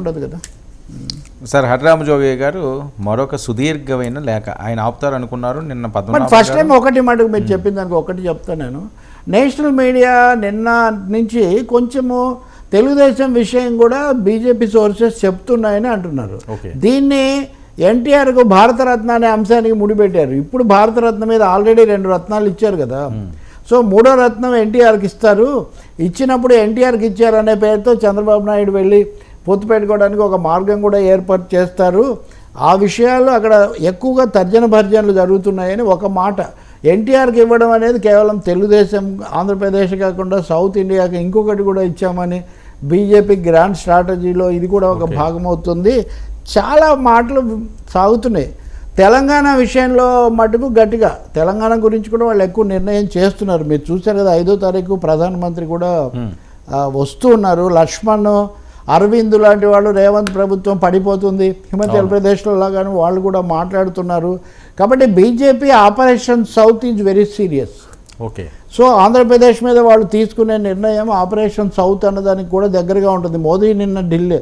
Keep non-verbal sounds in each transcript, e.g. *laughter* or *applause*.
ఉండదు కదా. సార్ హరిరామ జోగయ్య గారు మరొక సుదీర్ఘమైన లేఖ. ఆయన ఆపుతారు అనుకున్నారు నిన్న పద్మనాభ ఫస్ట్ టైం ఒకటి మటుకు మీరు చెప్పిన దానికి ఒకటి చెప్తాను నేను. నేషనల్ మీడియా నిన్న నుంచి కొంచెము తెలుగుదేశం విషయం కూడా బీజేపీ సోర్సెస్ చెప్తున్నాయని అంటున్నారు. దీన్ని ఎన్టీఆర్కు భారతరత్న అనే అంశానికి ముడిపెట్టారు. ఇప్పుడు భారతరత్న మీద ఆల్రెడీ రెండు రత్నాలు ఇచ్చారు కదా. సో మూడో రత్నం ఎన్టీఆర్కి ఇస్తారు. ఇచ్చినప్పుడు ఎన్టీఆర్కి ఇచ్చారనే పేరుతో చంద్రబాబు నాయుడు వెళ్ళి పొత్తు పెట్టుకోవడానికి ఒక మార్గం కూడా ఏర్పాటు చేస్తారు. ఆ విషయాలు అక్కడ ఎక్కువగా తర్జన భర్జనలు జరుగుతున్నాయని ఒక మాట. ఎన్టీఆర్కి ఇవ్వడం అనేది కేవలం తెలుగుదేశం ఆంధ్రప్రదేశ్ కాకుండా సౌత్ ఇండియాకి ఇంకొకటి కూడా ఇచ్చామని బీజేపీ గ్రాండ్ స్ట్రాటజీలో ఇది కూడా ఒక. భాగం అవుతుంది. చాలా మాటలు సాగుతున్నాయి. తెలంగాణ విషయంలో మటుకు గట్టిగా తెలంగాణ గురించి కూడా వాళ్ళు ఎక్కువ నిర్ణయం చేస్తున్నారు. మీరు చూశారు కదా ఐదో తారీఖు ప్రధానమంత్రి కూడా వస్తూ ఉన్నారు. లక్ష్మణ్ అరవింద్ లాంటి వాళ్ళు రేవంత్ ప్రభుత్వం పడిపోతుంది. హిమాచల్ ప్రదేశ్లో లాగాను వాళ్ళు కూడా మాట్లాడుతున్నారు. కాబట్టి BJP operation south is very serious. Okay. So Andhra Pradesh మీద వాళ్ళు తీసుకునే నిర్ణయం ఆపరేషన్ సౌత్ అన్నదానికి కూడా దగ్గరగా ఉంటుంది. మోదీ నిన్న ఢిల్లీ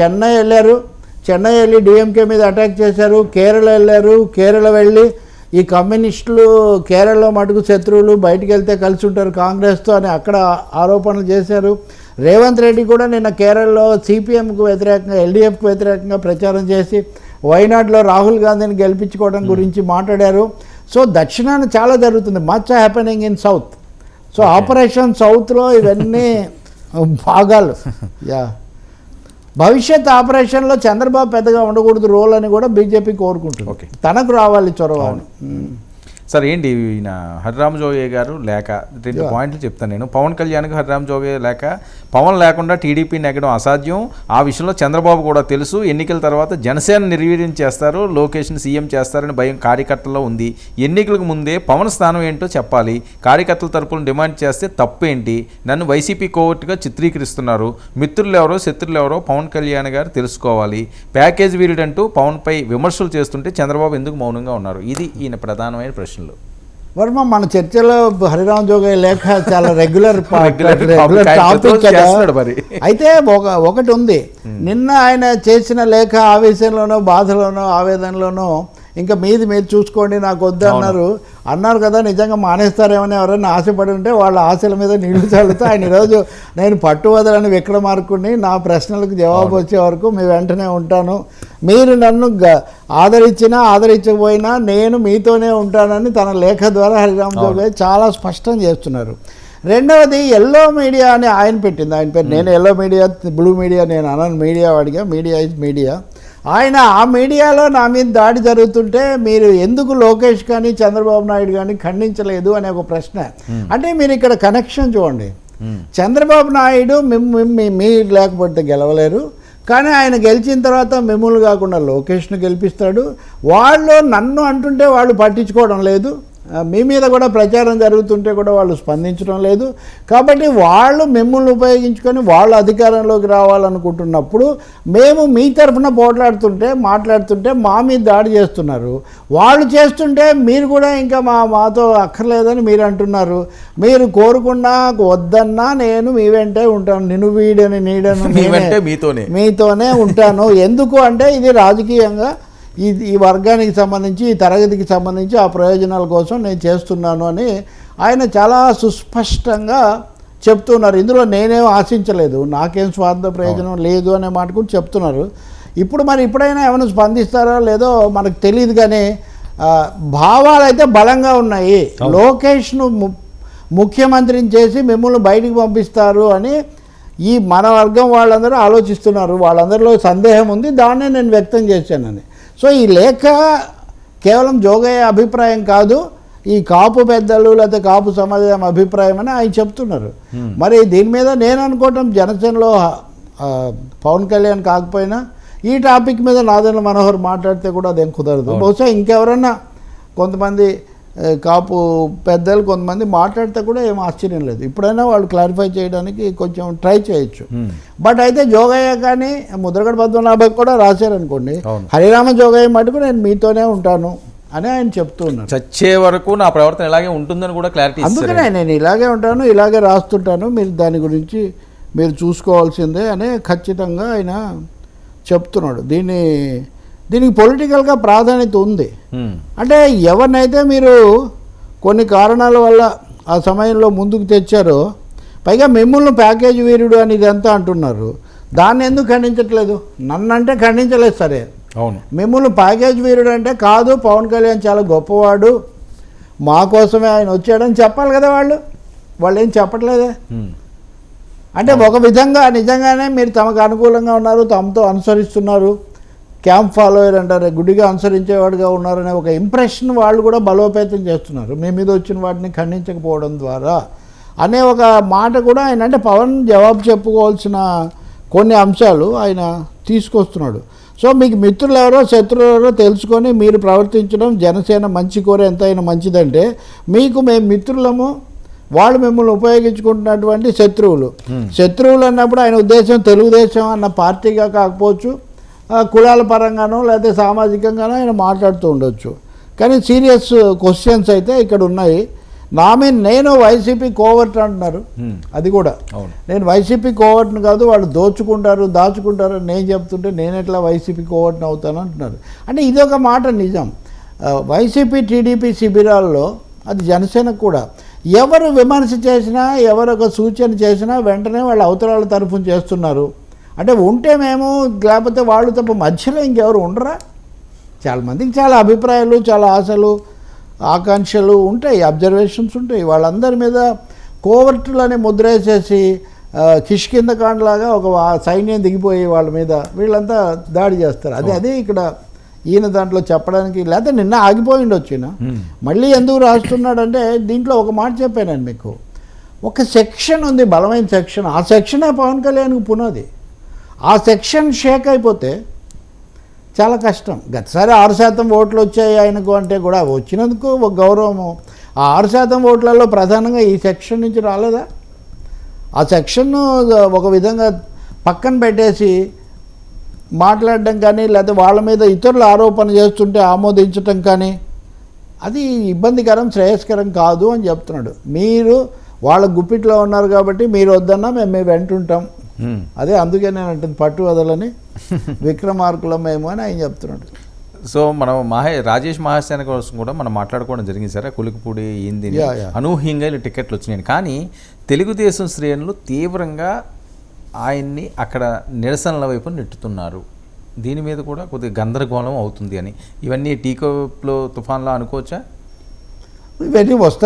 చెన్నై వెళ్ళారు. చెన్నై వెళ్ళి డిఎంకే మీద అటాక్ చేశారు. కేరళ వెళ్ళారు. కేరళ వెళ్ళి ఈ కమ్యూనిస్టులు కేరళలో మటుకు శత్రువులు బయటికి వెళ్తే కలిసి ఉంటారు కాంగ్రెస్తో అని అక్కడ ఆరోపణలు చేశారు. రేవంత్ రెడ్డి కూడా నిన్న కేరళలో సిపిఎంకు వ్యతిరేకంగా ఎల్డీఎఫ్కు వ్యతిరేకంగా ప్రచారం చేసి వైనాడులో రాహుల్ గాంధీని గెలిపించుకోవడం గురించి మాట్లాడారు. సో దక్షిణాన చాలా జరుగుతుంది. Much happening in south so operation సౌత్లో ఇవన్నీ *laughs* భాగాలు. యా భవిష్యత్ ఆపరేషన్లో చంద్రబాబు పెద్దగా ఉండకూడదు రోల్ అని కూడా బీజేపీ కోరుకుంటుంది. తనకు రావాలి చొరవ అని. సార్ ఏంటి ఈయన హరిరామ జోగయ్య గారు లేక? రెండు. పాయింట్లు చెప్తాను నేను. పవన్ కళ్యాణ్కి హరిరామ జోగయ్య లేక పవన్ లేకుండా టీడీపీ నెగ్గడం అసాధ్యం. ఆ విషయంలో చంద్రబాబు కూడా తెలుసు. ఎన్నికల తర్వాత జనసేన నిర్వీర్యం చేస్తారు. లోకేష్ని సీఎం చేస్తారని భయం కార్యకర్తల్లో ఉంది. ఎన్నికలకు ముందే పవన్ స్థానం ఏంటో చెప్పాలి. కార్యకర్తల తరపున డిమాండ్ చేస్తే తప్పేంటి? నన్ను వైసీపీ కోర్టుగా చిత్రీకరిస్తున్నారు. మిత్రులు ఎవరో శత్రులు ఎవరో పవన్ కళ్యాణ్ గారు తెలుసుకోవాలి. ప్యాకేజ్ వీరుడంటూ పవన్పై విమర్శలు చేస్తుంటే చంద్రబాబు ఎందుకు మౌనంగా ఉన్నారు? ఇది ఈయన ప్రధానమైన ప్రశ్నలు వర్మ మన చర్చలో హరిరామ్ జోగయ్య లేఖ చాలా రెగ్యులర్. *laughs* ఆయన టాపిక్. అయితే ఒక ఒకటి ఉంది నిన్న ఆయన చేసిన లేఖ ఆవేశంలోనో బాధలోనో ఆవేదనలోనో ఇంకా మీది మీరు చూసుకోండి నాకు వద్దు అన్నారు. అన్నారు కదా నిజంగా మానేస్తారేమని ఎవరైనా ఆశపడి ఉంటే వాళ్ళ ఆశల మీద నీళ్ళు చల్లుతూ ఆయన ఈరోజు నేను పట్టు వదలని విక్రమార్కుడిని నా ప్రశ్నలకు జవాబు వచ్చే వరకు మీ వెంటనే ఉంటాను. మీరు నన్ను ఆదరించినా ఆదరించకపోయినా నేను మీతోనే ఉంటానని తన లేఖ ద్వారా హరిరామ్ జోగయ్య చాలా స్పష్టం చేస్తున్నారు. రెండవది ఎల్లో మీడియా అని ఆయన పెట్టింది. ఆయన పేరు నేను ఎల్లో మీడియా బ్లూ మీడియా నేను అనను మీడియా వాడిగా మీడియా ఇస్ మీడియా ఆయన ఆ మీడియాలో నా మీద దాడి జరుగుతుంటే మీరు ఎందుకు లోకేష్ కానీ చంద్రబాబు నాయుడు కానీ ఖండించలేదు అనే ఒక ప్రశ్న. అంటే మీరు ఇక్కడ కనెక్షన్ చూడండి. మ్మ్. చంద్రబాబు నాయుడు మిమ్ మిమ్- మీ మీ లేకపోతే గెలవలేరు. కానీ ఆయన గెలిచిన తర్వాత మిమ్మల్ని కాకుండా లోకేష్ను గెలిపిస్తాడు. వాళ్ళు నన్ను అంటుంటే వాళ్ళు పట్టించుకోవడం లేదు. మీ మీద కూడా ప్రచారం జరుగుతుంటే కూడా వాళ్ళు స్పందించడం లేదు కాబట్టి వాళ్ళు మిమ్మల్ని ఉపయోగించుకొని వాళ్ళు అధికారంలోకి రావాలనుకుంటున్నప్పుడు మేము మీ తరఫున పోట్లాడుతుంటే మాట్లాడుతుంటే మా మీద దాడి చేస్తున్నారు వాళ్ళు చేస్తుంటే మీరు కూడా ఇంకా మా మాతో అక్కర్లేదని మీరు అంటున్నారు మీరు కోరుకున్నా వద్దన్నా నేను మీ వెంటే ఉంటాను నిన్ను వీడని నీడను మీ నేనే. వెంటే మీతోనే. మీతోనే ఉంటాను ఎందుకు అంటే ఇది రాజకీయంగా ఈ ఈ వర్గానికి సంబంధించి ఈ తరగతికి సంబంధించి ఆ ప్రయోజనాల కోసం నేను చేస్తున్నాను అని ఆయన చాలా సుస్పష్టంగా చెప్తున్నారు ఇందులో నేనేం ఆశించలేదు. నాకేం స్వార్థ ప్రయోజనం లేదు అనే మాట కూడా చెప్తున్నారు. ఇప్పుడు మరి ఇప్పుడైనా ఏమైనా స్పందిస్తారో లేదో మనకు తెలియదు కానీ భావాలు అయితే బలంగా ఉన్నాయి. లోకేష్ను ముఖ్యమంత్రిని చేసి మిమ్మల్ని బయటికి పంపిస్తారు అని ఈ మన వర్గం వాళ్ళందరూ ఆలోచిస్తున్నారు. వాళ్ళందరిలో సందేహం ఉంది. దాన్నే నేను వ్యక్తం చేశానని. సో ఈ లేఖ కేవలం జోగయ్య అభిప్రాయం కాదు ఈ కాపు పెద్దలు లేకపోతే కాపు సమాజం అభిప్రాయం అని ఆయన చెప్తున్నారు. మరి దీని మీద నేను అనుకోవటం జనసేనలో పవన్ కళ్యాణ్ కాకపోయినా ఈ టాపిక్ మీద నాదెండ్ల మనోహర్ మాట్లాడితే కూడా అదేం కుదరదు. బహుశా ఇంకెవరన్నా కొంతమంది కాపు పెద్దలు కొంతమంది మాట్లాడితే కూడా ఏం ఆశ్చర్యం లేదు. ఇప్పుడైనా వాళ్ళు క్లారిఫై చేయడానికి కొంచెం ట్రై చేయొచ్చు. బట్ అయితే జోగయ్య కానీ ముద్రగడ పద్మనాభ కూడా రాశారనుకోండి. హరిరామ జోగయ్య మటుకు నేను మీతోనే ఉంటాను అని ఆయన చెప్తూ ఉన్నారు. చచ్చే వరకు నా ప్రవర్తన ఇలాగే ఉంటుందని కూడా క్లారిటీ అందుకనే నేను ఇలాగే ఉంటాను ఇలాగే రాస్తుంటాను మీరు దాని గురించి మీరు చూసుకోవాల్సిందే అనే ఖచ్చితంగా ఆయన చెప్తున్నాడు. దీన్ని దీనికి పొలిటికల్గా ప్రాధాన్యత ఉంది. అంటే ఎవరినైతే మీరు కొన్ని కారణాల వల్ల ఆ సమయంలో ముందుకు తెచ్చారో పైగా మిమ్మల్ని ప్యాకేజ్ వీరుడు అని ఇదంతా అంటున్నారు. దాన్ని ఎందుకు ఖండించట్లేదు? నన్నంటే ఖండించలేదు సరే. అవును. మిమ్మల్ని ప్యాకేజ్ వీరుడు అంటే కాదు పవన్ కళ్యాణ్ చాలా గొప్పవాడు. మా కోసమే ఆయన వచ్చాడని చెప్పాలి కదా వాళ్ళు. వాళ్ళు ఏం చెప్పట్లేదే అంటే ఒక విధంగా నిజంగానే మీరు తమకు అనుకూలంగా ఉన్నారు తమతో అనుసరిస్తున్నారు. క్యాంప్ ఫాలోయర్ అంటారు గుడిగా అనుసరించేవాడుగా ఉన్నారనే ఒక ఇంప్రెషన్ వాళ్ళు కూడా బలోపేతం చేస్తున్నారు. మీ మీద వచ్చిన వాటిని ఖండించకపోవడం ద్వారా. అనే ఒక మాట కూడా ఆయన అంటే పవన్ జవాబు చెప్పుకోవాల్సిన కొన్ని అంశాలు ఆయన తీసుకొస్తున్నాడు. సో మీకు మిత్రులు ఎవరో శత్రులు ఎవరో తెలుసుకొని మీరు ప్రవర్తించడం జనసేన మంచి కోరే ఎంతైనా మంచిదంటే మీకు మేము మిత్రులము వాళ్ళు మిమ్మల్ని ఉపయోగించుకుంటున్నటువంటి శత్రువులు. శత్రువులు అన్నప్పుడు ఆయన ఉద్దేశం తెలుగుదేశం అన్న పార్టీగా కాకపోవచ్చు కులాల పరంగానో లేకపోతే సామాజికంగానో ఆయన మాట్లాడుతూ ఉండొచ్చు. కానీ సీరియస్ క్వశ్చన్స్ అయితే ఇక్కడ ఉన్నాయి. నా మీద నేను వైసీపీ కోవర్ట్ అంటున్నారు. అది కూడా. నేను వైసీపీ కోవర్ట్ని కాదు వాళ్ళు దోచుకుంటారు దాచుకుంటారు అని నేను చెప్తుంటే నేను ఎట్లా వైసీపీ కోవర్ట్ని అవుతాను అంటున్నారు. అంటే ఇది ఒక మాట నిజం. వైసీపీ టీడీపీ శిబిరాల్లో అది జనసేనకు కూడా ఎవరు విమర్శ చేసినా ఎవరు ఒక సూచన చేసినా వెంటనే వాళ్ళు అవతరాల తరఫున చేస్తున్నారు. అంటే ఉంటే మేము లేకపోతే వాళ్ళు తప్ప మధ్యలో ఇంకెవరు ఉండరా? చాలా మందికి చాలా అభిప్రాయాలు చాలా ఆశలు ఆకాంక్షలు ఉంటాయి అబ్జర్వేషన్స్ ఉంటాయి. వాళ్ళందరి మీద కోవర్టులని ముద్రేసేసి కిష్కింద కాండలాగా ఒక సైన్యం దిగిపోయి వాళ్ళ మీద వీళ్ళంతా దాడి చేస్తారు. అదే అదే ఇక్కడ ఈయన దాంట్లో చెప్పడానికి లేకపోతే నిన్న ఆగిపోయి ఉండొచ్చు ఈయన ఉమ్, మళ్ళీ ఎందుకు రాస్తున్నాడంటే దీంట్లో ఒక మాట చెప్పాను మీకు. ఒక సెక్షన్ ఉంది బలమైన సెక్షన్. ఆ సెక్షనే పవన్ కళ్యాణ్కి పునాది. ఆ సెక్షన్ షేక్ అయిపోతే చాలా కష్టం. గతసారి ఆరు శాతం ఓట్లు వచ్చాయి ఆయనకు అంటే కూడా వచ్చినందుకు ఒక గౌరవము. ఆ ఆరు శాతం ఓట్లలో ప్రధానంగా ఈ సెక్షన్ నుంచి రాలేదా? ఆ సెక్షన్ను ఒక విధంగా పక్కన పెట్టేసి మాట్లాడడం కానీ లేకపోతే వాళ్ళ మీద ఇతరులు ఆరోపణ చేస్తుంటే ఆమోదించటం కానీ అది ఇబ్బందికరం శ్రేయస్కరం కాదు అని చెప్తున్నాడు. మీరు వాళ్ళ గుప్పిట్లో ఉన్నారు కాబట్టి మీరు వద్దన్నా మేము మేము వెంటుంటాం. అదే అందుకే నేను అంటుంది పట్టు వదలని విక్రమార్కులం మేము అని ఆయన చెప్తున్నాడు. సో మనం మహే రాజేష్ మహాసేన కోసం కూడా మనం మాట్లాడుకోవడం జరిగింది సరే. కులికిపూడి ఏంది. అనూహ్యంగా ఇలా టికెట్లు వచ్చినాయి. కానీ తెలుగుదేశం శ్రేణులు తీవ్రంగా ఆయన్ని అక్కడ నిరసనల వైపు నెట్టుతున్నారు. దీని మీద కూడా కొద్దిగా గందరగోళం అవుతుంది అని. ఇవన్నీ టీకోప్లో తుఫాన్లో అనుకోవచ్చా? ఇవన్నీ వస్తాయి.